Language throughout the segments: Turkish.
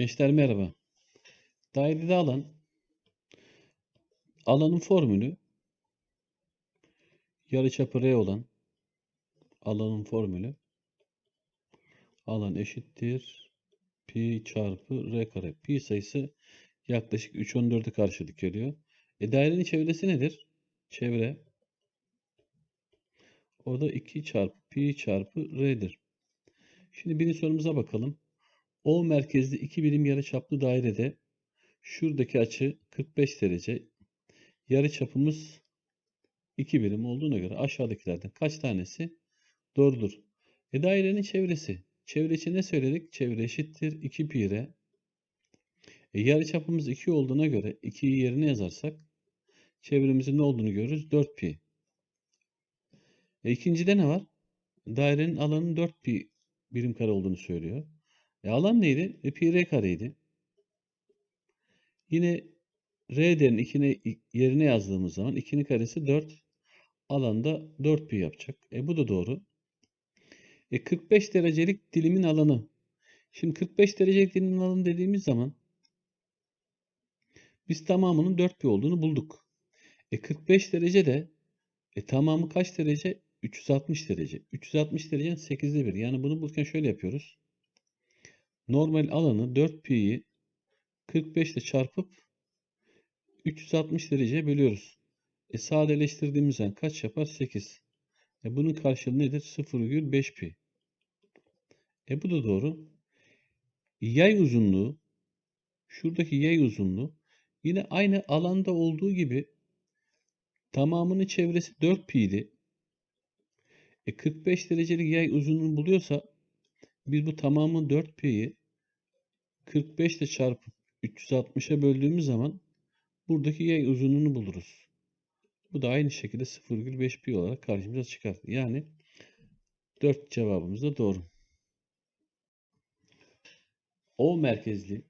Gençler merhaba. Dairede alan alanın formülü yarıçapı R olan alanın formülü alan eşittir pi çarpı R kare. Pi sayısı yaklaşık 3 14'ü karşılık geliyor. E dairenin çevresi nedir? Çevre o da 2 çarpı pi çarpı R'dir. Şimdi birinci sorumuza bakalım. O merkezli iki birim yarıçaplı dairede şuradaki açı 45 derece. Yarıçapımız 2 birim olduğuna göre aşağıdakilerden kaç tanesi doğrudur? E dairenin çevresi. Çevre için ne söyledik? Çevre eşittir 2 pi r. E yarıçapımız 2 olduğuna göre 2'yi yerine yazarsak çevremizin ne olduğunu görürüz? 4 pi. E ikincide ne var? Dairenin alanının 4 pi birim kare olduğunu söylüyor. E alan neydi? E pi r kareydi. Yine r değerini 2'nin yerine yazdığımız zaman 2'nin karesi 4. Alanda 4 pi yapacak. E bu da doğru. E 45 derecelik dilimin alanı. Şimdi 45 derecelik dilimin alanı dediğimiz zaman biz tamamının 4 pi olduğunu bulduk. E 45 derece de e tamamı kaç derece? 360 derece. 360 derecenin 8'de 1. Yani bunu bulurken şöyle yapıyoruz. Normal alanı 4 pi'yi 45 ile çarpıp 360 dereceye bölüyoruz. E sadeleştirdiğimiz zaman kaç yapar? 8. E bunun karşılığı nedir? 0,5 pi. E bu da doğru. Yay uzunluğu şuradaki yay uzunluğu yine aynı alanda olduğu gibi tamamının çevresi 4 pi idi. E 45 derecelik yay uzunluğunu buluyorsa biz bu tamamı 4 pi'yi 45 ile çarpıp 360'a böldüğümüz zaman buradaki yay uzunluğunu buluruz. Bu da aynı şekilde 0,5 pi olarak karşımıza çıkar. Yani 4 cevabımız da doğru. O merkezli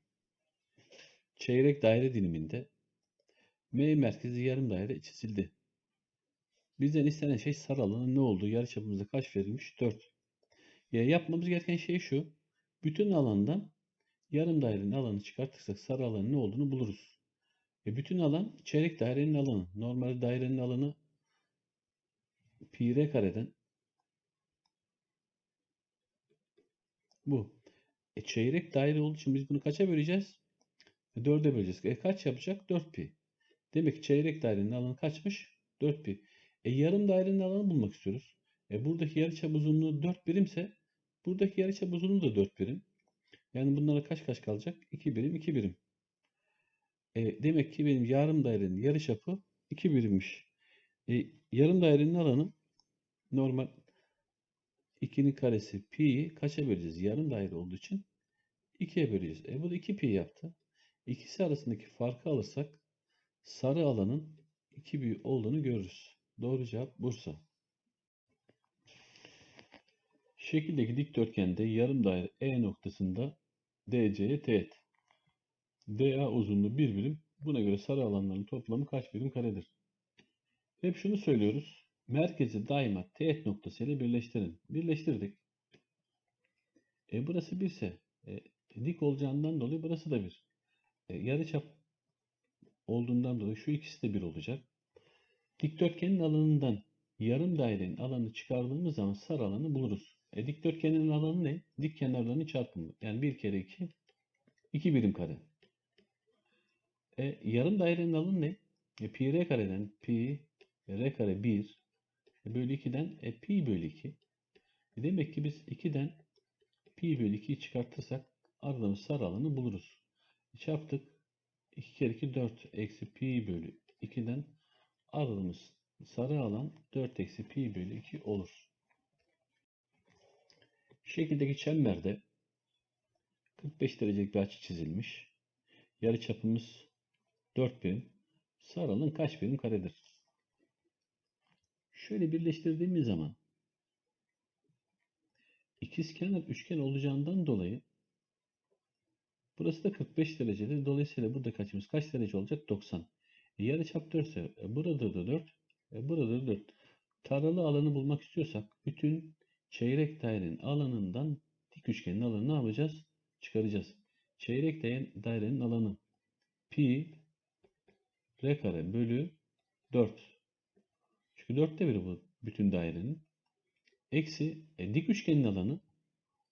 çeyrek daire diliminde M merkezli yarım daire çizildi. Bizden istenen şey sarı ne olduğu yarıçapımızda kaç verilmiş? 4. Ya yapmamız gereken şey şu. Bütün alandan yarım dairenin alanı çıkartırsak sarı alanın ne olduğunu buluruz. E bütün alan çeyrek dairenin alanı. Normal dairenin alanı pi r kareden bu. E çeyrek daire olduğu için biz bunu kaça böleceğiz? E 4'e böleceğiz. E kaç yapacak? 4 pi. Demek ki çeyrek dairenin alanı kaçmış? 4 pi. E yarım dairenin alanı bulmak istiyoruz. E buradaki yarıçap uzunluğu 4 birimse buradaki yarıçap uzunluğu da 4 birim. Yani bunlara kaç kaç kalacak? 2 birim, 2 birim. E, demek ki benim yarım dairenin yarıçapı 2 birimmiş. E, yarım dairenin alanı normal 2'nin karesi pi'yi kaça böleceğiz? Yarım daire olduğu için 2'ye böleceğiz. E bu da 2 pi yaptı. İkisi arasındaki farkı alırsak sarı alanın 2 pi olduğunu görürüz. Doğru cevap Bursa. Şekildeki dikdörtgende yarım daire E noktasında DC'ye teğet. DA uzunluğu 1 birim. Buna göre sarı alanların toplamı kaç birim karedir? Hep şunu söylüyoruz. Merkezi daima teğet noktasıyla birleştirin. Birleştirdik. E burası 1 ise e, dik olacağından dolayı burası da 1. E, yarıçap olduğundan dolayı şu ikisi de 1 olacak. Dikdörtgenin alanından yarım dairenin alanı çıkardığımız zaman sarı alanı buluruz. E, dikdörtgenin alanı ne? Dik kenarlarının çarpımı. Yani 1 kere 2 2 birim kare. E, yarım dairenin alanı ne? E, pi r kareden pi r kare 1 e, bölü 2'den e, pi bölü 2. E, demek ki biz 2'den pi bölü 2'yi çıkartırsak aradığımız sarı alanı buluruz. Çarptık. 2 kere 2 4 eksi pi bölü 2'den aradığımız sarı alan 4 eksi pi bölü 2 olur. Şekildeki çemberde 45 derecelik bir açı çizilmiş. Yarıçapımız 4 birim. Sarı alan kaç birim karedir? Şöyle birleştirdiğimiz zaman ikizkenar üçgen olacağından dolayı burası da 45 derecedir. Dolayısıyla burada kaçımız kaç derece olacak? 90. E, yarıçap 4 ise e, burada da 4. E, burada da 4. Taralı alanı bulmak istiyorsak bütün çeyrek dairenin alanından dik üçgenin alanını ne yapacağız? Çıkaracağız. Çeyrek daire- dairenin alanı pi r kare bölü 4. Çünkü 4'te biri bu bütün dairenin. Eksi e, dik üçgenin alanı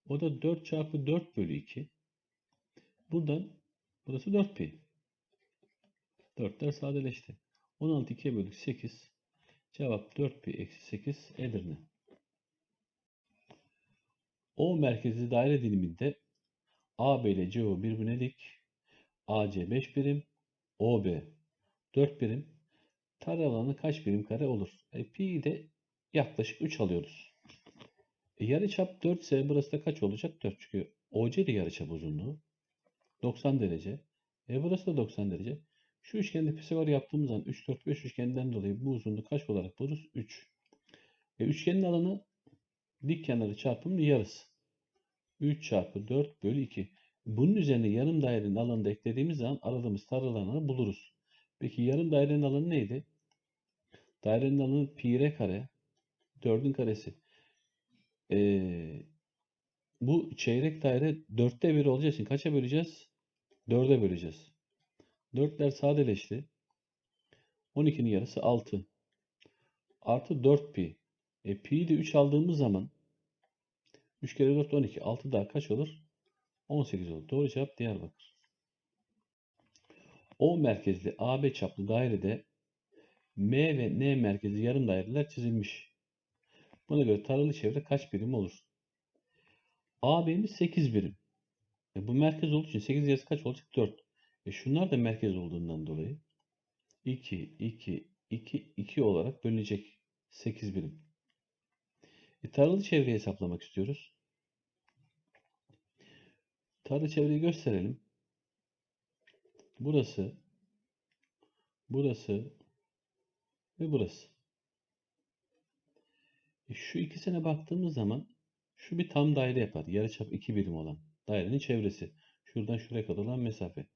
o da 4 çarpı 4 bölü 2. Buradan burası 4 pi. 4'ler sadeleşti. 16 2'ye böldük 8. Cevap 4 pi eksi 8 Edirne. O merkezli daire diliminde AB ile CO birbirine dik. AC 5 birim, OB 4 birim. Tara alanı kaç birim kare olur? E, pi de yaklaşık 3 alıyoruz. E, yarıçap 4 ise burası da kaç olacak? 4 çünkü OC de yarıçap uzunluğu. 90 derece. E burası da 90 derece. Şu üçgende Pisagor yaptığımız zaman 3, 4, 5 üçgeninden dolayı bu uzunluğu kaç olarak buluruz? 3. E, üçgenin alanı dik kenarı çarpımının yarısı. 3 çarpı 4 bölü 2. Bunun üzerine yarım dairenin alanını da eklediğimiz zaman aradığımız tar alanını buluruz. Peki yarım dairenin alanı neydi? Dairenin alanı pi r kare 4'ün karesi. Ee, bu çeyrek daire 4'te 1 olacağı için kaça böleceğiz? 4'e böleceğiz. 4'ler sadeleşti. 12'nin yarısı 6. Artı 4 pi. E, pi'yi de 3 aldığımız zaman 3 kere 4 12. 6 daha kaç olur? 18 olur. Doğru cevap Diyarbakır. O merkezli AB çaplı dairede M ve N merkezli yarım daireler çizilmiş. Buna göre taralı çevre kaç birim olur? AB'miz 8 birim. E bu merkez olduğu için 8 yarısı kaç olacak? 4. E şunlar da merkez olduğundan dolayı 2, 2, 2, 2 olarak bölünecek 8 birim. E, taralı çevreyi hesaplamak istiyoruz. Taralı çevreyi gösterelim. Burası, burası ve burası. E, şu ikisine baktığımız zaman şu bir tam daire yapar. Yarıçap 2 birim olan dairenin çevresi. Şuradan şuraya kadar olan mesafe.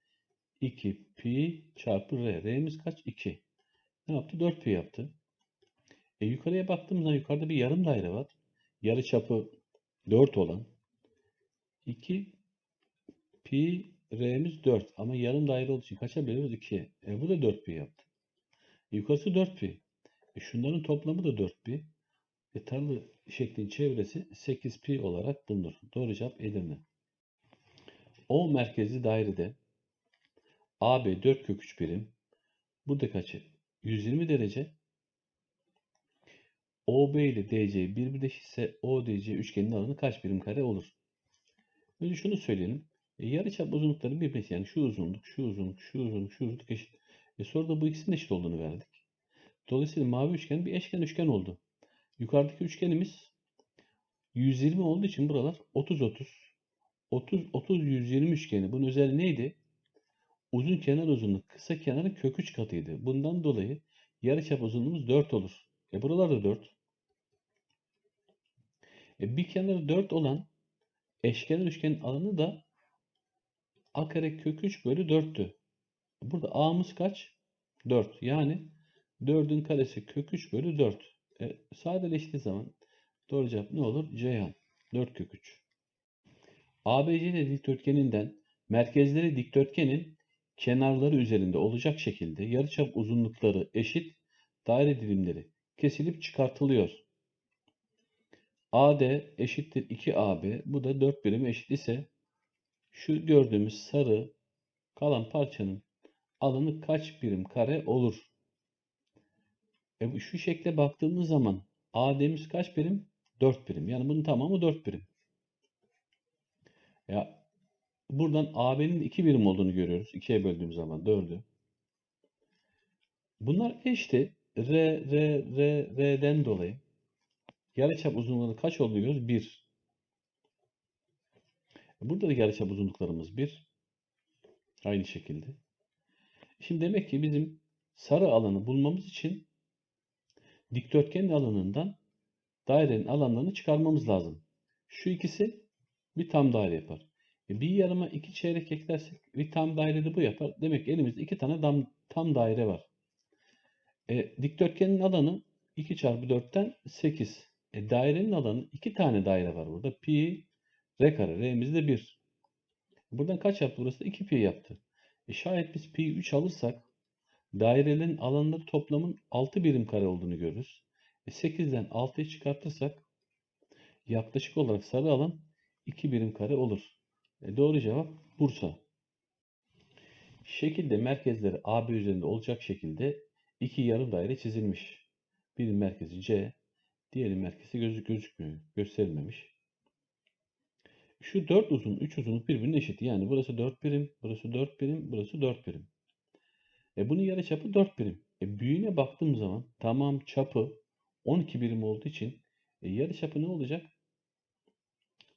2 pi çarpı r. R'miz kaç? 2. Ne yaptı? 4 pi yaptı. E yukarıya baktığımızda yukarıda bir yarım daire var. Yarı çapı 4 olan 2 pi r'miz 4 ama yarım daire olduğu için kaça bölüyoruz? 2'ye. E bu da 4 pi yaptı. E yukarısı 4 pi. E şunların toplamı da 4 pi. E tarla şeklin çevresi 8 pi olarak bulunur. Doğru cevap Edirne. O merkezli dairede AB 4 kök 3 birim. Burada kaçı? 120 derece. OB ile DC birbirleş ise ODC üçgenin alanı kaç birim kare olur? Önce şunu söyleyelim. E, yarıçap uzunlukları birbirine yani şu uzunluk, şu uzunluk, şu uzunluk, şu uzunluk eşit. E, soruda bu ikisinin eşit olduğunu verdik. Dolayısıyla mavi üçgen bir eşken üçgen oldu. Yukarıdaki üçgenimiz 120 olduğu için buralar 30 30. 30 30 120 üçgeni. Bunun özelliği neydi? Uzun kenar uzunluk kısa kenarın kök 3 katıydı. Bundan dolayı yarıçap uzunluğumuz 4 olur. E buralar da 4. E bir kenarı 4 olan eşkenar üçgenin alanı da a kare kök 3 bölü 4'tü. Burada a'mız kaç? 4. Yani 4'ün karesi kök 3 bölü 4. E, sadeleştiği zaman doğru cevap ne olur? Ceyhan. 4 kök 3. ABCD dikdörtgeninden merkezleri dikdörtgenin kenarları üzerinde olacak şekilde yarıçap uzunlukları eşit daire dilimleri kesilip çıkartılıyor. AD eşittir 2AB. Bu da 4 birim eşit ise şu gördüğümüz sarı kalan parçanın alanı kaç birim kare olur? E şu şekle baktığımız zaman AD'miz kaç birim? 4 birim. Yani bunun tamamı 4 birim. Ya buradan AB'nin 2 birim olduğunu görüyoruz. 2'ye böldüğümüz zaman 4'ü. Bunlar eşti. R, R, R, R'den dolayı yarıçap uzunluğu kaç oluyor? 1. Burada da yarıçap uzunluklarımız 1. Aynı şekilde. Şimdi demek ki bizim sarı alanı bulmamız için dikdörtgenin alanından dairenin alanlarını çıkarmamız lazım. Şu ikisi bir tam daire yapar. E bir yarıma iki çeyrek eklersek bir tam daire de bu yapar. Demek ki elimizde iki tane tam, tam daire var. E, dikdörtgenin alanı 2 çarpı 4'ten 8. E, dairenin alanı 2 tane daire var burada. Pi r kare. R'miz de 1. Buradan kaç yaptı burası? 2 pi yaptı. E, şayet biz pi 3 alırsak dairelerin alanları toplamın 6 birim kare olduğunu görürüz. E, 8'den 6'yı çıkartırsak yaklaşık olarak sarı alan 2 birim kare olur. E, doğru cevap Bursa. Şekilde merkezleri AB üzerinde olacak şekilde iki yarım daire çizilmiş. Birinin merkezi C, diğerinin merkezi gözü gözükmüyor, gösterilmemiş. Şu 4 uzun, 3 uzunluk birbirine eşit. Yani burası 4 birim, burası 4 birim, burası 4 birim. E bunun yarıçapı 4 birim. E büyüğüne baktığım zaman tamam çapı 12 birim olduğu için e yarıçapı ne olacak?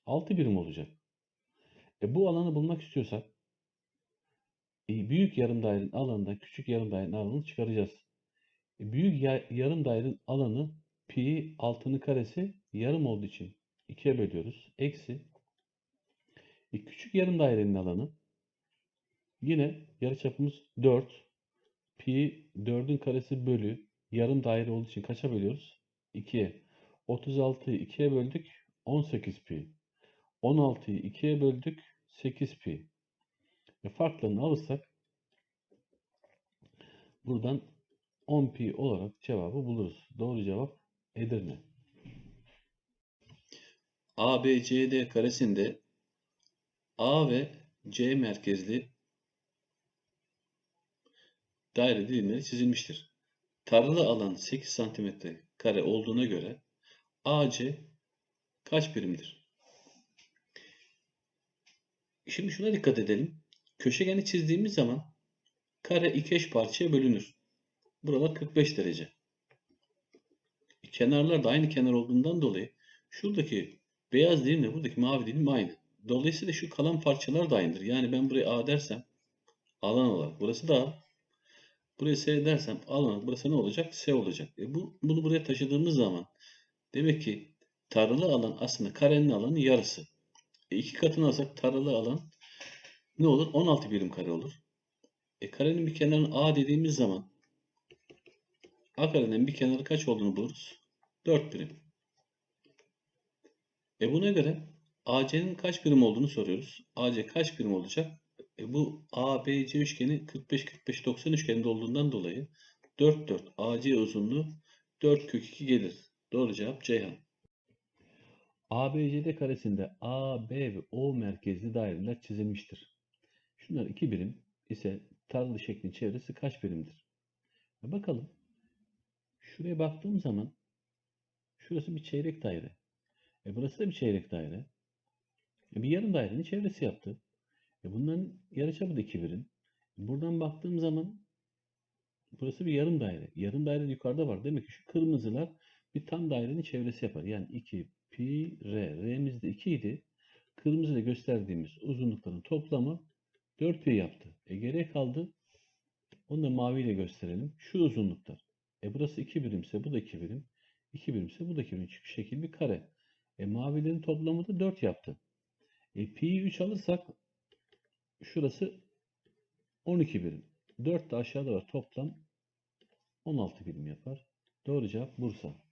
6 birim olacak. E bu alanı bulmak istiyorsak e, büyük yarım dairenin alanından küçük yarım dairenin alanını çıkaracağız. E, büyük ya- yarım dairenin alanı pi altının karesi yarım olduğu için 2'ye bölüyoruz. Eksi e, küçük yarım dairenin alanı yine yarıçapımız 4 pi 4'ün karesi bölü yarım daire olduğu için kaça bölüyoruz? 2'ye. 36'yı 2'ye böldük 18 pi. 16'yı 2'ye böldük 8 pi. E farklarını alırsak buradan 10 pi olarak cevabı buluruz. Doğru cevap Edirne. ABCD karesinde A ve C merkezli daire dilimleri çizilmiştir. Taralı alan 8 cm kare olduğuna göre AC kaç birimdir? Şimdi şuna dikkat edelim. Köşegeni çizdiğimiz zaman kare iki eş parçaya bölünür. Buralar 45 derece. E, Kenarlar da aynı kenar olduğundan dolayı şuradaki beyaz dilimle buradaki mavi dilim aynı. Dolayısıyla şu kalan parçalar da aynıdır. Yani ben buraya A dersem alan olarak burası da A. Buraya S dersem alan burası ne olacak? S olacak. E bu, bunu buraya taşıdığımız zaman demek ki taralı alan aslında karenin alanı yarısı. E iki katını alsak taralı alan ne olur? 16 birim kare olur. E karenin bir kenarını A dediğimiz zaman A karenin bir kenarı kaç olduğunu buluruz? 4 birim. E buna göre AC'nin kaç birim olduğunu soruyoruz. AC kaç birim olacak? E bu ABC üçgeni 45-45-90 üçgeninde olduğundan dolayı 4 4 AC uzunluğu 4 kök 2 gelir. Doğru cevap Ceyhan. ABCD karesinde A, B ve O merkezli daireler çizilmiştir. Şunlar iki birim ise tarlalı şeklin çevresi kaç birimdir? E bakalım. Şuraya baktığım zaman şurası bir çeyrek daire. E burası da bir çeyrek daire. E bir yarım dairenin çevresi yaptı. E bunların yarıçapı da iki birim. E buradan baktığım zaman burası bir yarım daire. Yarım daire yukarıda var. Demek ki şu kırmızılar bir tam dairenin çevresi yapar. Yani 2 pi r. R'miz de 2 idi. Kırmızıyla gösterdiğimiz uzunlukların toplamı 4 pi yaptı. E geriye kaldı. Onu da maviyle gösterelim. Şu uzunluklar. E burası 2 birimse bu da 2 birim. 2 birimse bu da 2 birim. Çünkü şekil bir kare. E mavilerin toplamı da 4 yaptı. E pi'yi 3 alırsak şurası 12 birim. 4 de aşağıda var. Toplam 16 birim yapar. Doğru cevap Bursa.